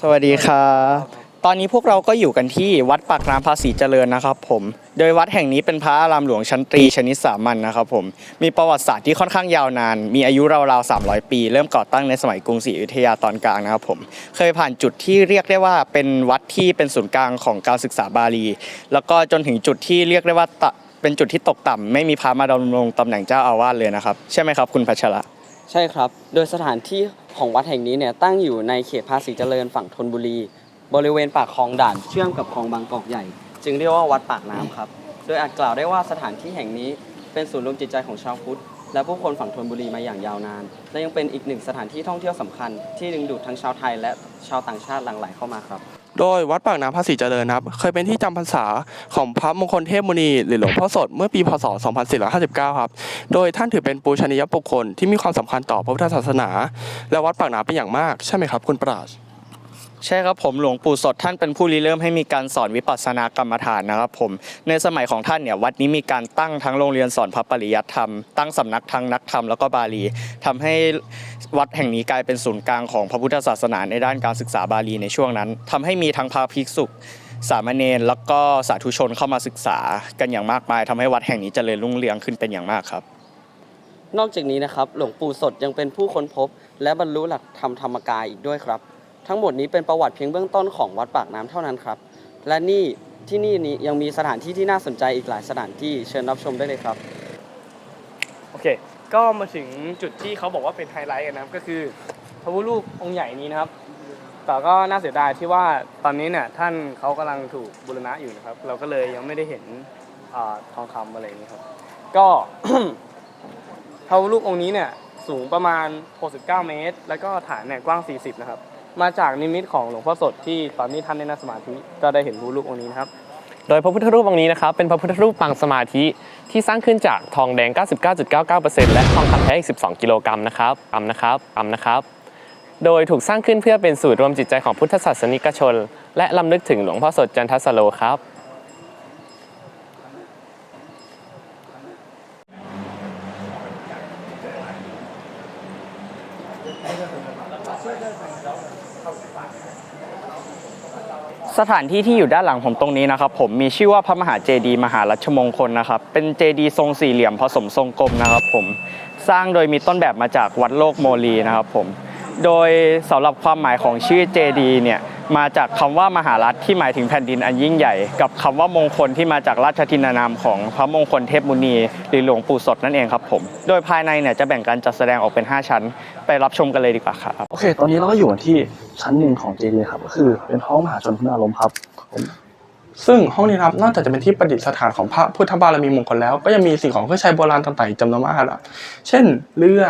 สวัสดีครับตอนนี้พวกเราก็อยู่กันที่วัดปากน้ำภาษีเจริญนะครับผม โดยวัดแห่งนี้เป็นพระอารามหลวงชั้นตรีชนิดสามัญนะครับผม มีประวัติศาสตร์ที่ค่อนข้างยาวนาน มีอายุราวๆ300 ปี เริ่มก่อตั้งในสมัยกรุงศรีอยุธยาตอนกลางนะครับผม เคยผ่านจุดที่เรียกได้ว่าเป็นวัดที่เป็นศูนย์กลางของการศึกษาบาลี แล้วก็จนถึงจุดที่เรียกได้ว่าเป็นจุดที่ตกต่ำไม่มีพระมาดำรงตำแหน่งเจ้าอาวาสเลยนะครับ ใช่ไหมครับ คุณพัชระ ใช่ครับ โดยสถานที่ของวัดแห่งนี้เนี่ยตั้งอยู่ในเขตภาษีเจริญฝั่งธนบุรี บริเวณปากคลองด่าน เชื่อมกับคลองบางกอกใหญ่ จึงเรียกว่าวัดปากน้ำครับ โดยอาจกล่าวได้ว่าสถานที่แห่งนี้เป็นศูนย์รวมจิตใจของชาวพุทธและผู้คนฝั่งธนบุรีมาอย่างยาวนาน และยังเป็นอีกหนึ่งสถานที่ท่องเที่ยวสำคัญ ที่ดึงดูดทั้งชาวไทยและชาวต่างชาติหลั่งไหลเข้ามาครับ โดยวัดปากน้ำภาษีเจริญครับ เคยเป็นที่จำพรรษาของพระมงคลเทพมุนี หรือหลวงพ่อสดเมื่อปีพศ 2459 ครับ โดยท่านถือเป็นปูชนียบุคคลที่มีความสำคัญต่อพระพุทธศาสนา และวัดปากน้ำเป็นอย่างมากใช่ไหมครับ คุณปราช ใช่ครับผมหลวงปู่สดท่านเป็นผู้ริเริ่มให้มีการสอนวิปัสสนากรรมฐานนะครับผมในสมัยของท่านเนี่ยวัดนี้มีการตั้งทั้งโรงเรียนสอนพระปริยัติธรรมตั้งสำนักทั้งนักธรรมแล้วก็บาลีทำให้วัดแห่งนี้กลายเป็นศูนย์กลางของพระพุทธศาสนาในด้านการศึกษาบาลีในช่วงนั้นทำให้มีทั้งพระภิกษุสามเณรแล้วก็สาธุชนเข้ามาศึกษากันอย่างมากมายทำให้วัดแห่งนี้เจริญรุ่งเรืองขึ้นเป็นอย่างมากครับ นอกจากนี้นะครับหลวงปู่สดยังเป็นผู้ค้นพบ และบรรลุหลักธรรมธรรมกายอีกด้วยครับ ทั้งหมดนี้เป็นประวัติเพียงเบื้องต้นของวัดปากน้ำเท่านั้นครับ และนี่ที่นี่นี้ยังมีสถานที่ที่น่าสนใจอีกหลายสถานที่เชิญรับชมได้เลยครับ โอเค ก็มาถึงจุดที่เขาบอกว่าเป็นไฮไลท์กันนะครับก็คือพระพุทธรูปองค์ใหญ่นี้นะครับ แต่ก็น่าเสียดายที่ว่าตอนนี้เนี่ยท่านเขากำลังถูกบูรณะอยู่นะครับ เราก็เลยยังไม่ได้เห็นอาทองคำอะไรอย่างนี้ครับ ก็ พระพุทธรูปองค์นี้เนี่ยสูงประมาณ 69 เมตร แล้วก็ฐานเนี่ยกว้าง 40 นะครับ มาจากนิมิตของหลวงพ่อสดที่ตอนนี้ท่านได้นั่งสมาธิก็ได้เห็นพระพุทธรูปองค์นี้นะครับ โดยพระพุทธรูปองค์นี้นะครับเป็นพระพุทธรูปปางสมาธิที่สร้างขึ้นจากทองแดง 99.99%และทองคำแท้อีก 12 กิโลกรัมนะครับกรัมนะครับกรัมนะครับ โดยถูกสร้างขึ้นเพื่อเป็นศูนย์รวมจิตใจของพุทธศาสนิกชน และลำลึกถึงหลวงพ่อสดจันทสโลครับ สถานที่ที่อยู่ด้านหลังผมตรงนี้นะครับ ผมมีชื่อว่าพระมหาเจดีย์มหารัชมงคลนะครับ เป็นเจดีย์ทรงสี่เหลี่ยมผสมทรงกลมนะครับ ผมสร้างโดยมีต้นแบบมาจากวัดโลกโมลีนะครับ ผม โดยสำหรับความหมายของชื่อเจดีเนี่ยมาจากคำว่ามหารัฐที่หมายถึงแผ่นดินอันยิ่งใหญ่ กับคำว่ามงคลที่มาจากราชทินานามของพระมงคลเทพมุนีหรือหลวงปู่สดนั่นเองครับผมโดยภายในเนี่ยจะแบ่งการจัดแสดงออกเป็น 5 ชั้น ไปรับชมกันเลยดีกว่าครับโอเค ตอนนี้เราก็อยู่กันที่ชั้นหนึ่งของเจดีครับก็คือเป็นห้องมหาชนคุณอารมณ์ครับผมซึ่งห้องนี้นะครับนอกจากจะเป็นที่ประดิษฐานของพระพุทธบารมีมงคลแล้ว ก็ยังมีสิ่งของเครื่องใช้โบราณต่างๆอีกจำนวนมากครับเช่นเรือ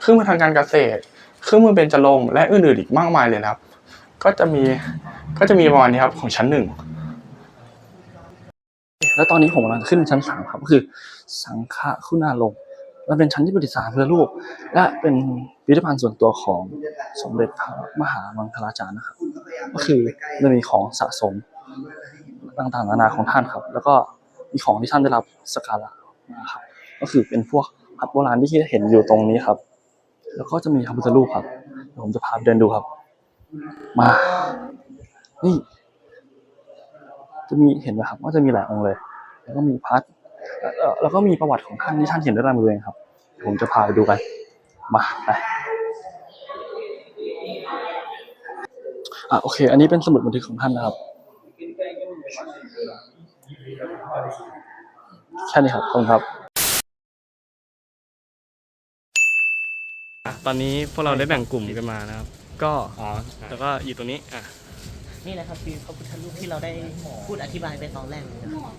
เครื่องมือทางการเกษตร เครื่องมือเบญจรงค์และอื่นๆอีกมากมายเลยนะครับ ก็จะมีก็จะมีประมาณนี้ครับของชั้นหนึ่งแล้วตอนนี้ผมกำลังขึ้นชั้นสามครับก็คือ สังฆคุณารมณ์มันเป็นชั้นที่ประดิษฐานเพื่อรูป และเป็นพิพิธภัณฑ์ส่วนตัวของสมเด็จพระมหามังคลาจารย์นะครับ ก็คือจะมีของสะสมต่างๆนานาของท่านครับ แล้วก็มีของที่ท่านได้รับสกการะนะครับก็คือเป็นพวกพัดโบราณที่เห็นอยู่ตรงนี้ครับ แล้วก็จะมีพระพุทธรูปครับเดี๋ยวผมจะพาไปเดินดูครับ มา นี่ จะมีเห็นไหมครับว่าจะมีหลายองค์เลย แล้วก็มีพัดแล้วก็มีประวัติของท่านที่ท่านเขียนด้วยลายมือเองครับ ผมจะพาไปดูกัน มาไปอะโอเค อันนี้เป็นสมุดบันทึกของท่านนะครับ แค่นี้ครับขอบคุณครับ ตอนนี้พวกเราได้แบ่งกลุ่มกันมานะครับ ก็แล้วก็อยู่ตรงนี้อะนี่แหละครับคือพระพุทธรูปที่เราได้พูดอธิบายไปตอนแรกเลยนะครับ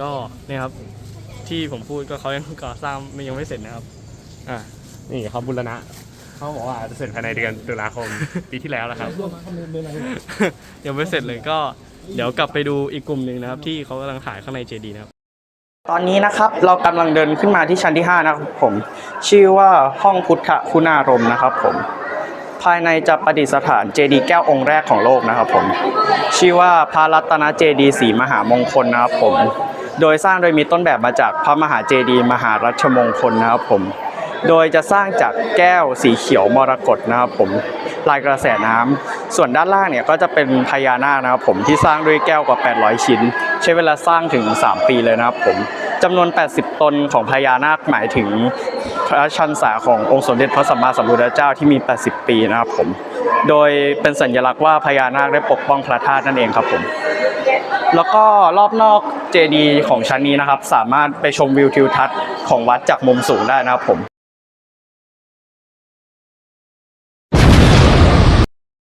ก็เนี่ยครับ ที่ผมพูดก็เขายังก่อสร้างไม่ยังไม่เสร็จนะครับอะนี่เขาบุรณะเขาบอกว่าจะเสร็จภายในเดือนตุลาคม ปีที่แล้วนะครับ ยังไม่เสร็จเลยก็ เดี๋ยวกลับไปดูอีกกลุ่มหนึ่งนะครับ ที่เขากำลังถ่ายข้างในเจดีนะครับ ตอนนี้นะครับเรากำลังเดินขึ้นมาที่ชั้นที่ 5 นะครับผม ชื่อว่าห้องพุทธคุณารมนะครับผม ภายในจะประดิษฐานเจดีย์แก้วองค์แรกของโลกนะครับผม ชื่อว่าพระรัตนเจดีย์ศรีมหามงคลนะครับผม โดยสร้างโดยมีต้นแบบมาจากพระมหาเจดีย์มหารัชมงคลนะครับผม โดยจะสร้างจากแก้วสีเขียวมรกตนะครับผมลายกระแสน้ำ ส่วนด้านล่างเนี่ยก็จะเป็นพญานาคนะครับผมที่สร้างด้วยแก้วกว่า 800 ชิ้น ใช้เวลาสร้างถึง 3 ปีเลยนะครับผมจำนวน 80 ตนของพญานาคหมายถึงพระชันษาขององค์สมเด็จพระสัมมาสัมพุทธเจ้าที่มี 80 ปีนะครับผม โดยเป็นสัญลักษณ์ว่าพญานาคได้ปกป้องพระธาตุนั่นเองครับผม แล้วก็รอบนอกเจดีย์ของชั้นนี้นะครับ สามารถไปชมวิวทิวทัศน์ของวัดจากมุมสูงได้นะครับผม